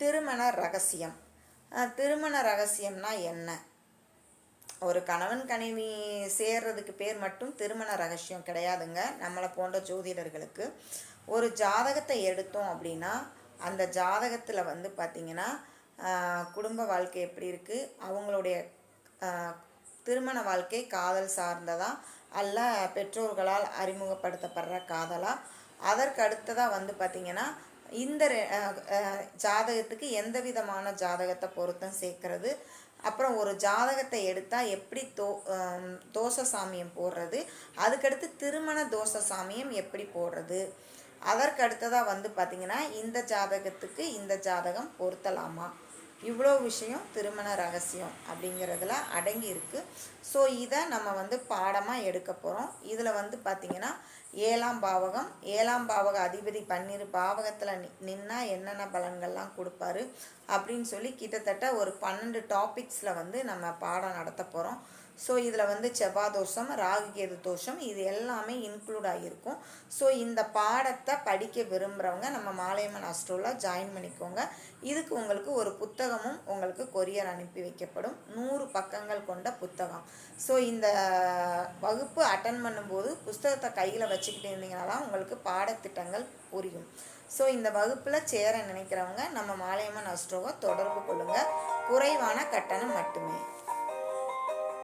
திருமண ரகசியம். திருமண ரகசியம்னா என்ன? ஒரு கணவன் கணினி சேர்றதுக்கு பேர் மட்டும் திருமண ரகசியம் கிடையாதுங்க. நம்மளை போன்ற ஜோதிடர்களுக்கு. ஒரு ஜாதகத்தை எடுத்தோம் அப்படின்னா அந்த ஜாதகத்தில் வந்து பார்த்திங்கன்னா குடும்ப வாழ்க்கை எப்படி இருக்குது அவங்களுடைய திருமண வாழ்க்கை காதல் சார்ந்ததா? அல்ல பெற்றோர்களால் அறிமுகப்படுத்தப்படுற காதலா? அதற்கு அடுத்ததாக வந்து பார்த்திங்கன்னா இந்த ஜாதகத்துக்கு எந்த விதமான ஜாதகத்தை பொருத்தம் சேர்க்கறது? அப்புறம் ஒரு ஜாதகத்தை எடுத்தால் எப்படி தோ தோசை தோச சாமியம் போடுறது? அதுக்கடுத்து திருமண தோச சாமியம் எப்படி போடுறது? அதற்கு அடுத்ததாக வந்து பார்த்திங்கன்னா இந்த ஜாதகத்துக்கு இந்த ஜாதகம் பொருத்தலாமா? இவ்வளோ விஷயம் திருமண ரகசியம் அப்படிங்கிறதுல அடங்கி இருக்கு. ஸோ இதை நம்ம வந்து பாடமாக எடுக்க போகிறோம் இதில் வந்து பார்த்திங்கன்னா ஏழாம் பாவகம். ஏழாம் பாவக அதிபதி பன்னிரு பாவகத்தில் நி நின்னா என்னென்ன பலன்கள்லாம் கொடுப்பாரு அப்படின்னு சொல்லி கிட்டத்தட்ட ஒரு பன்னெண்டு டாபிக்ஸில் வந்து நம்ம பாடம் நடத்த போகிறோம் ஸோ இதில் வந்து செவ்வாய் தோஷம் ராகு தோஷம் இது எல்லாமே இன்க்ளூட் ஆகியிருக்கும். ஸோ இந்த பாடத்தை படிக்க விரும்புகிறவங்க நம்ம மாலையம்மன் அஸ்ட்ரோவில் ஜாயின் பண்ணிக்கோங்க. இதுக்கு உங்களுக்கு ஒரு புத்தகமும் உங்களுக்கு கொரியர் அனுப்பி வைக்கப்படும். நூறு பக்கங்கள் கொண்ட புத்தகம். ஸோ இந்த வகுப்பு அட்டன் பண்ணும்போது புஸ்தகத்தை கையில் வச்சுக்கிட்டு இருந்தீங்கன்னா தான் உங்களுக்கு பாடத்திட்டங்கள் புரியும். ஸோ இந்த வகுப்பில் சேர நினைக்கிறவங்க நம்ம மாலையம்மன் அஸ்ட்ரோவை தொடர்பு கொள்ளுங்கள் குறைவான கட்டணம் மட்டுமே.